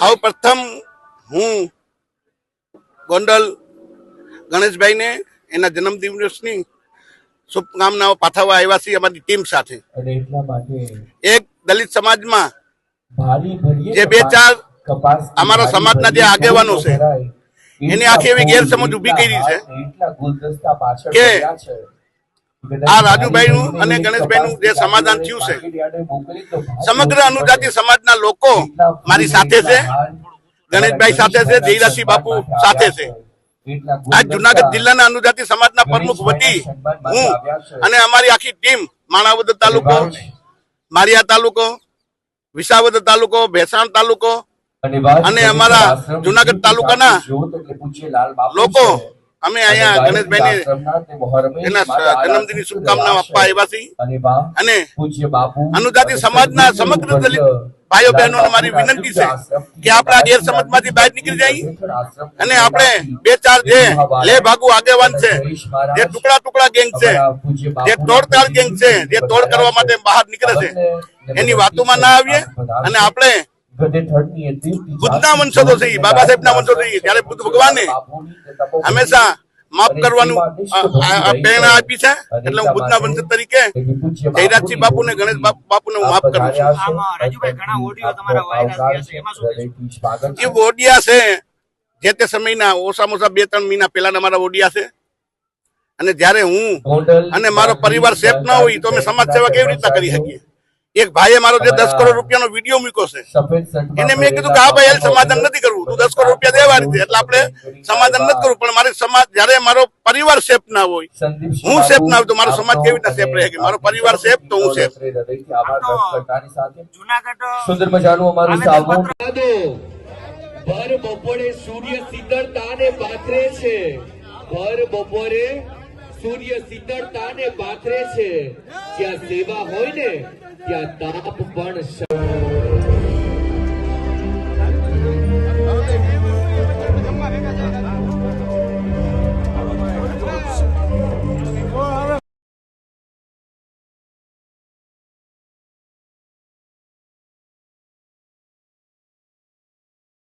સૌ પ્રથમ હું ગોંડલ ગણેશભાઈને એના જન્મદિવસની શુભકામનાઓ પાઠવવા આવ્યા છીએ અમારી ટીમ સાથે. એક દલિત સમાજમાં જે બે ચાર અમારા સમાજના જે આગેવાનો છે, એની આખી એવી ગેરસમજ ઊભી કરી છે કે પડ્યા રાજુભાઈ નું રાજુભાઈનું અને ગણેશભાઈનું જે સમાધાન થયું છે, સમગ્ર અનુજાતિ સમાજના લોકો મારી સાથે છે ગણેશભાઈ સાથે છે જયરાશી બાપુ સાથે છે. આજ જુનાગઢ જિલ્લાના અનુજાતિ સમાજના પ્રમુખ વતી હું અને અમારી આખી ટીમ માણાવદર તાલુકો મારિયા તાલુકો વિસાવદર તાલુકો ભેસાણ તાલુકો અને અમારા જુનાગઢ તાલુકાના લોકો અમે અહીંયા ગણેશભાઈને એના જન્મદિનની શુભકામનાઓ આપવા આવ્યા છીએ. અને અનુજાતિ સમાજના સમગ્ર દલિત ભાઈઓ બહેનો મારી વિનંતી છે કે આપણે આ ગેરસમજમાંથી બહાર નીકળી જઈએ અને આપણે બે ચાર જે લે ભાગુ આગેવાન છે જે ટુકડા ટુકડા ગેંગ છે જે તોડતાડ ગેંગ છે જે તોડ કરવા માટે બહાર નીકળે છે. એની વાતોમાં ના આવીએ અને આપણે બુદ્ધના વંશજો છે બાબા સાહેબના વંશજો છે. ત્યારે બુદ્ધ ભગવાને હંમેશા માફ કરવાનું પ્રેરણા આપી છે એટલે હું બુદ્ધના વંશજ તરીકે જયરાજસિંહ બાપુ ને ગણેશ બાપુ- ને હું માફ કરું છું આમાં રાજુભાઈ ઘણા ઓડિયો તમારા વાયરલ થયા છે એમાં શું કહેશો? એ ઓડિયા છે જે તે સમયના ઓછામાં ઓછા બે ત્રણ મહિના પહેલાના મારા ઓડિયા છે અને જ્યારે હું અને મારો પરિવાર સેફ ના હોય તો અમે સમાજ સેવા કેવી રીતના કરી શકીએ એક ભાઈએ મારો જે દસ કરોડ રૂપિયાનો વીડિયો મૂક્યો છે એને મેં કીધું કે હા ભાઈ સમાધાન નથી કરવું તું દસ કરોડ રૂપિયા દેવા રીતે એટલે આપણે સમાધાન નથી કરવું પણ મારી સમાજ જયારે મારો પરિવાર સેફ ના હોય હું સેફ ના હોય તો મારો સમાજ કેવી રીતે સેફ રહે? કે મારો પરિવાર સેફ તો હું સેફ. જુનાગઢ સુંદર મજાનું અમારું સાવું ભર બપોરે સૂર્ય શીતળતાને પાથરે છે. ભર બપોરે સૂર્ય શીતળતાને પાથરે છે. જ્યાં સેવા હોય ને ત્યાં તાપ પણ